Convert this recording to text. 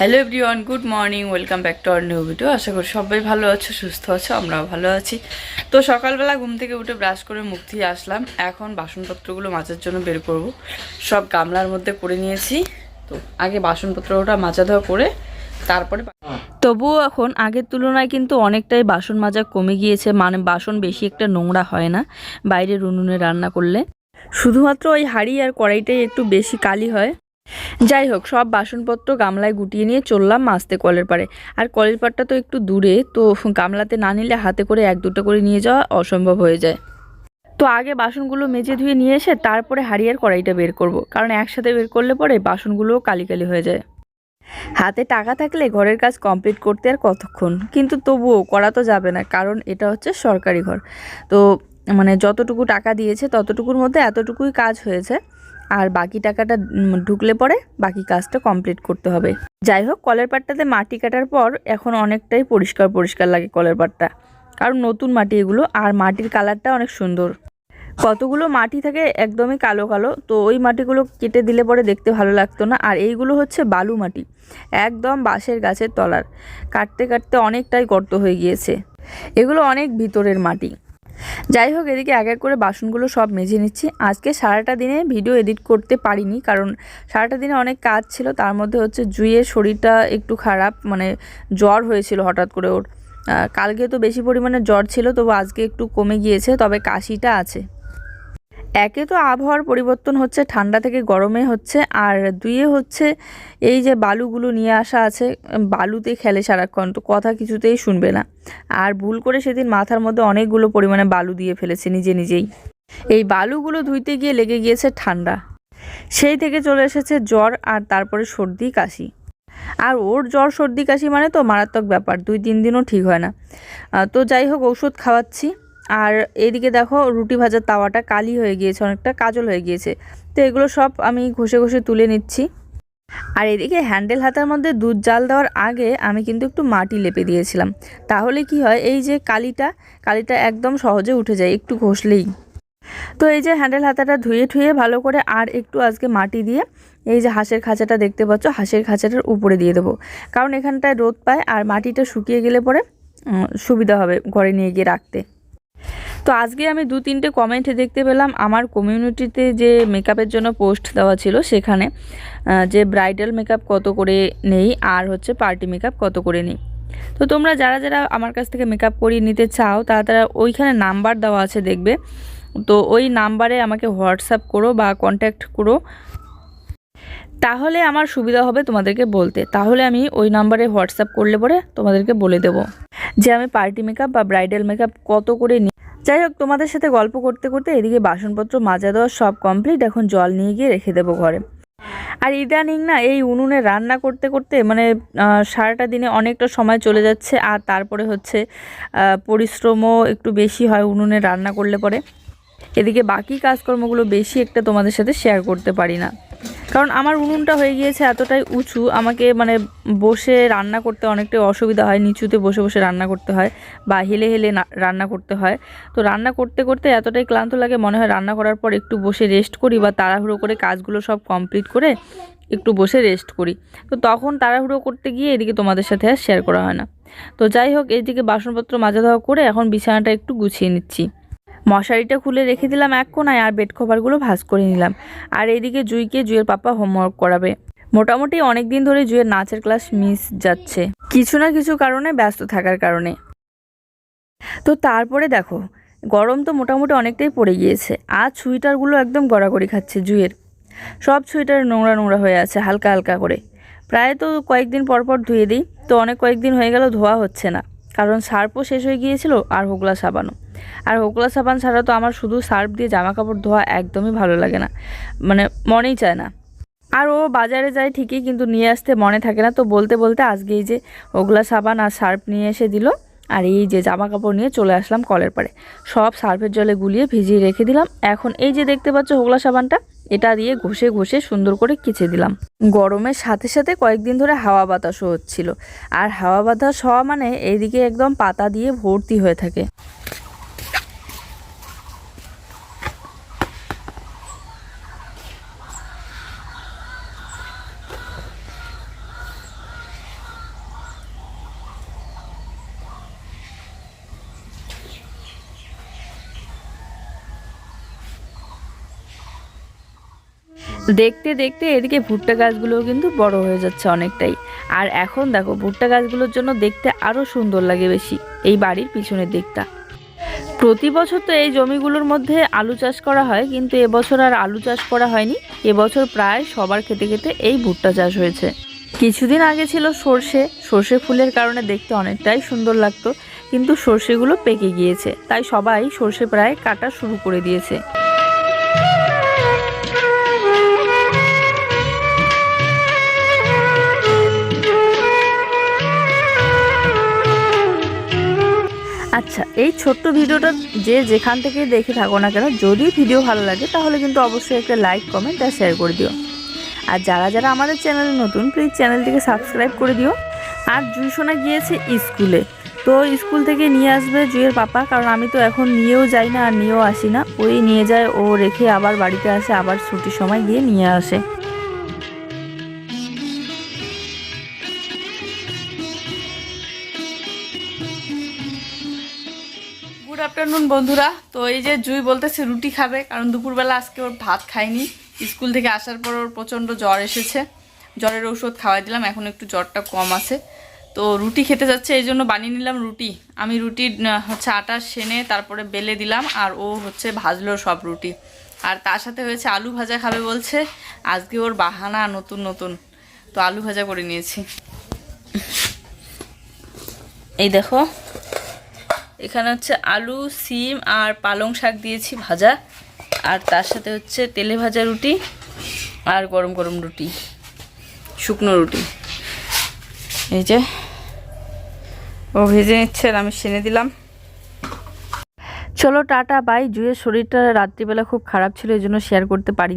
Hello everyone good morning welcome back to our new video. আশা করি সবাই ভালো আছো সুস্থ আছো আমরাও ভালো আছি। তো সকালবেলা ঘুম থেকে উঠে ব্রাশ করে মুখ দিয়ে আসলাম। এখন বাসনপত্রগুলো মাজার জন্য বের করব। সব গামলার মধ্যে করে নিয়েছি। তো আগে বাসনপত্রটা মাজা ধোয়া করে তারপরে তবুও এখন আগের তুলনায় কিন্তু অনেকটাই বাসন মাজা কমে গিয়েছে। মানে বাসন বেশি একটা নোংরা হয় না বাইরের উনুনে রান্না করলে। শুধুমাত্র ওই হাঁড়ি আর কড়াইটাই একটু বেশি কালি হয়। যাই হোক সব বাসনপত্র গামলায় গুটিয়ে নিয়ে চললাম মাছতে কলের পাড়ে। আর কলের পাড়টা তো একটু দূরে, তো গামলাতে না নিলে হাতে করে এক দুটো করে নিয়ে যাওয়া অসম্ভব হয়ে যায়। তো আগে বাসনগুলো মেজে ধুয়ে নিয়ে এসে তারপরে হাড়িয়ার কড়াইটা বের করব, কারণ একসাথে বের করলে পরে বাসনগুলোও কালি কালি হয়ে যায়। হাতে টাকা থাকলে ঘরের কাজ কমপ্লিট করতে আর কতক্ষণ? কিন্তু তবুও করা তো যাবে না, কারণ এটা হচ্ছে সরকারি ঘর। তো মানে যতটুকু টাকা দিয়েছে ততটুকুর মধ্যে এতটুকুই কাজ হয়েছে। আর বাকি টাকাটা ঢুকলে পরে বাকি কাজটা কমপ্লিট করতে হবে। যাই হোক, কলের পাটটাতে মাটি কাটার পর এখন অনেকটাই পরিষ্কার পরিষ্কার লাগে কলের পাটটা। কারণ নতুন মাটি এগুলো, আর মাটির কালারটা অনেক সুন্দর। কতগুলো মাটি থাকে একদমই কালো কালো, তো ওই মাটিগুলো কেটে দিলে পরে দেখতে ভালো লাগতো না। আর এইগুলো হচ্ছে বালু মাটি, একদম বাঁশের গাছের তলার। কাটতে কাটতে অনেকটাই গর্ত হয়ে গিয়েছে। এগুলো অনেক ভিতরের মাটি। যাই হোক এদিকে এক এক করে বাসনগুলো সব মেজে নিচ্ছি। আজকে সারাটা দিনে ভিডিও এডিট করতে পারিনি, কারণ সারাটা দিনে অনেক কাজ ছিল, তার মধ্যে হচ্ছে জুইয়ের শরীরটা একটু খারাপ মানে জ্বর হয়েছিল হঠাৎ করে ওর। কালকে তো বেশি পরিমাণে জ্বর ছিল, তবু আজকে একটু কমে গিয়েছে, তবে কাশিটা আছে। একে তো আবহাওয়ার পরিবর্তন হচ্ছে, ঠান্ডা থেকে গরমে হচ্ছে, আর দুইয়ে হচ্ছে এই যে বালুগুলো নিয়ে আসা আছে বালুতে খেলে সারাক্ষণ, তো কথা কিছুতেই শুনবে না। আর ভুল করে সেদিন মাথার মধ্যে অনেকগুলো পরিমাণে বালু দিয়ে ফেলেছে নিজে নিজেই। এই বালুগুলো ধুইতে গিয়ে লেগে গিয়েছে ঠান্ডা। সেই থেকে চলে এসেছে জ্বর আর তারপরে সর্দি, কাশি। আর ওর জ্বর, সর্দি, কাশি মানে তো মারাত্মক ব্যাপার, দুই তিন দিনও ঠিক হয় না। তো যাই হোক ওষুধ খাওয়াচ্ছি। আর এদিকে দেখো রুটি ভাজার তাওয়াটা কালি হয়ে গিয়েছে, অনেকটা কাজল হয়ে গিয়েছে। তো এগুলো সব আমি ঘষে ঘষে তুলে নিচ্ছি। আর এদিকে হ্যান্ডেল হাতার মধ্যে দুধ জাল দেওয়ার আগে আমি কিন্তু একটু মাটি লেপে দিয়েছিলাম। তাহলে কি হয়, এই যে কালিটা কালিটা একদম সহজে উঠে যায় একটু ঘষলেই। তো এই যে হ্যান্ডেল হাতাটা ধুয়ে ঠুয়ে ভালো করে আর একটু আজকে মাটি দিয়ে এই যে হাঁসের খাঁচাটা দেখতে পাচ্ছ, হাঁসের খাঁচাটার উপরে দিয়ে দেবো। কারণ এখানটায় রোদ পায় আর মাটিটা শুকিয়ে গেলে পরে সুবিধা হবে ঘরে নিয়ে গিয়ে রাখতে। তো আজকে আমি দু তিনটে কমেন্ট দেখতে পেলাম আমার কমিউনিটিতে যে মেকআপের জন্য পোস্ট দেওয়া ছিল সেখানে যে ব্রাইডাল মেকআপ কত করে নেই আর হচ্ছে পার্টি মেকআপ কত করে নেই। তো তোমরা যারা যারা আমার কাছ থেকে মেকআপ করিয়ে নিতে চাও, তারা তারা ওইখানে নাম্বার দেওয়া আছে দেখবে। তো ওই নাম্বারে আমাকে হোয়াটসঅ্যাপ করো বা কন্ট্যাক্ট করো। তাহলে আমার সুবিধা হবে তোমাদেরকে বলতে। তাহলে আমি ওই নাম্বারে হোয়াটসঅ্যাপ করলে পরে তোমাদেরকে বলে দেবো যে আমি পার্টি মেকআপ বা ব্রাইডাল মেকআপ কত করে যাই হোক, তোমাদের সাথে গল্প করতে করতে এদিকে বাসনপত্র মাজা দেওয়া সব কমপ্লিট এখন জল নিয়ে গিয়ে রেখে দেবো ঘরে। আর ইদানিং না এই উনুনে রান্না করতে করতে মানে সারাটা দিনে অনেকটা সময় চলে যাচ্ছে। আর তারপরে হচ্ছে পরিশ্রমও একটু বেশি হয় উনুনে রান্না করলে পরে। এদিকে বাকি কাজকর্মগুলো বেশি একটা তোমাদের সাথে শেয়ার করতে পারি না। কারণ আমার উনুনটা হয়ে গিয়েছে এতটাই উঁচু, আমাকে মানে বসে রান্না করতে অনেকটাই অসুবিধা হয়, নিচুতে বসে বসে রান্না করতে হয় বা হেলে হেলে রান্না করতে হয়। তো রান্না করতে করতে এতটাই ক্লান্ত লাগে, মনে হয় রান্না করার পর একটু বসে রেস্ট করি বা তাড়াহুড়ো করে কাজগুলো সব কমপ্লিট করে একটু বসে রেস্ট করি। তো তখন তাড়াহুড়ো করতে গিয়ে এদিকে তোমাদের সাথে আর শেয়ার করা হয় না। তো যাই হোক, এদিকে বাসনপত্র মাজা ধোয়া করে এখন বিছানাটা একটু গুছিয়ে নিচ্ছি। মশারিটা খুলে রেখে দিলাম এক কোনায় আর বেড কভারগুলো ভাঁজ করে নিলাম। আর এইদিকে জুইকে জুয়ের পাপা হোমওয়ার্ক করাবে। মোটামুটি অনেক দিন ধরে জুয়ের নাচের ক্লাস মিস যাচ্ছে। কিছু না কিছু কারণে ব্যস্ত থাকার কারণে। তো তারপরে দেখো, গরম তো মোটামুটি অনেকটাই পড়ে গিয়েছে। আর সুইটারগুলো একদম গড়াগড়ি খাচ্ছে জুয়ের সব সুইটার নোংরা নোংরা হয়ে আছে, হালকা হালকা করে। প্রায় তো কয়েকদিন পর পর ধুয়ে দিই। তো অনেক কয়েকদিন হয়ে গেল ধোয়া হচ্ছে না। কারণ সার্ফও শেষ হয়ে গিয়েছিল আর হোগলা সাবানও। আর হোকলা সাবান ছাড়া তো আমার শুধু সার্ফ দিয়ে জামা কাপড় ধোয়া একদমই ভালো লাগে না। মানে মনেই চায় না। আর ও বাজারে যায় ঠিকই কিন্তু নিয়ে আসতে মনে থাকে না। তো বলতে বলতে আজকে এই যে ওগুলা সাবান আর সার্ফ নিয়ে এসে দিল আর এই যে জামা কাপড় নিয়ে চলে আসলাম কলের পাড়ে। সব সার্ফের জলে গুলিয়ে ভিজিয়ে রেখে দিলাম। এখন এই যে দেখতে পাচ্ছ হোগলা সাবানটা, এটা দিয়ে ঘষে ঘষে সুন্দর করে কেচে দিলাম। গরমের সাথে সাথে কয়েকদিন ধরে হাওয়া বাতাসও হচ্ছিল। আর হাওয়া বাতাস হওয়া মানে এইদিকে একদম পাতা দিয়ে ভর্তি হয়ে থাকে। দেখতে দেখতে এদিকে ভুট্টা গাছগুলোও কিন্তু বড় হয়ে যাচ্ছে অনেকটাই। আর এখন দেখো, ভুট্টা গাছগুলোর জন্য দেখতে আরও সুন্দর লাগে বেশি, এই বাড়ির পিছনের দিকটা। প্রতি বছর তো এই জমিগুলোর মধ্যে আলু চাষ করা হয়, কিন্তু এবছর আর আলু চাষ করা হয়নি। এবছর প্রায় সবার খেতে খেতে এই ভুট্টা চাষ হয়েছে। কিছুদিন আগে ছিল সর্ষে সর্ষে ফুলের কারণে দেখতে অনেকটাই সুন্দর লাগতো, কিন্তু সর্ষেগুলো পেকে গিয়েছে, তাই সবাই সর্ষে প্রায় কাটা শুরু করে দিয়েছে। আচ্ছা এই ছোট্ট ভিডিওটা যে যেখান থেকে দেখে থাকো না কেন, যদি ভিডিও ভালো লাগে, তাহলে কিন্তু অবশ্যই একটা লাইক কমেন্ট আর শেয়ার করে দিও। আর যারা যারা আমাদের চ্যানেলে নতুন প্লিজ চ্যানেলটিকে সাবস্ক্রাইব করে দিও। আর জুই সোনা গিয়েছে স্কুলে, তো স্কুল থেকে নিয়ে আসবে জুয়ের পাপা, কারণ আমি তো এখন নিয়েও যাই না আর নিয়েও আসি না। ওই নিয়ে যায়, ও রেখে আবার বাড়িতে আসে, আবার ছুটির সময় গিয়ে নিয়ে আসে। গুড আফটারনুন বন্ধুরা। তো এই যে জুই বলতেছে রুটি খাবে, কারণ দুপুরবেলা আজকে ওর ভাত খায়নি। স্কুল থেকে আসার পর ওর প্রচণ্ড জ্বর এসেছে। জ্বরের ওষুধ খাওয়াই দিলাম, এখন একটু জ্বরটা কম আছে। তো রুটি খেতে যাচ্ছে, এই জন্য বানিয়ে নিলাম রুটি। আমি রুটি হচ্ছে আটা, সেনে, তারপরে বেলে দিলাম, আর ও হচ্ছে ভাজলো সব রুটি। আর তার সাথে হয়েছে আলু ভাজা খাবে বলছে। আজকে ওর বাহানা নতুন নতুন। তো আলু ভাজা করে নিয়েছি। এই দেখো এখানে হচ্ছে আলু, সিম আর পালং শাক দিয়েছি ভাজা। আর তার সাথে হচ্ছে তেলে ভাজা রুটি আর গরম গরম রুটি, শুকনো রুটি। এই যে, ও ভেজে নিচ্ছে আমি সেনে দিলাম। চলো টাটা, বাই। জুয়ের শরীরটা রাত্রিবেলা খুব খারাপ ছিল এই জন্য শেয়ার করতে পারি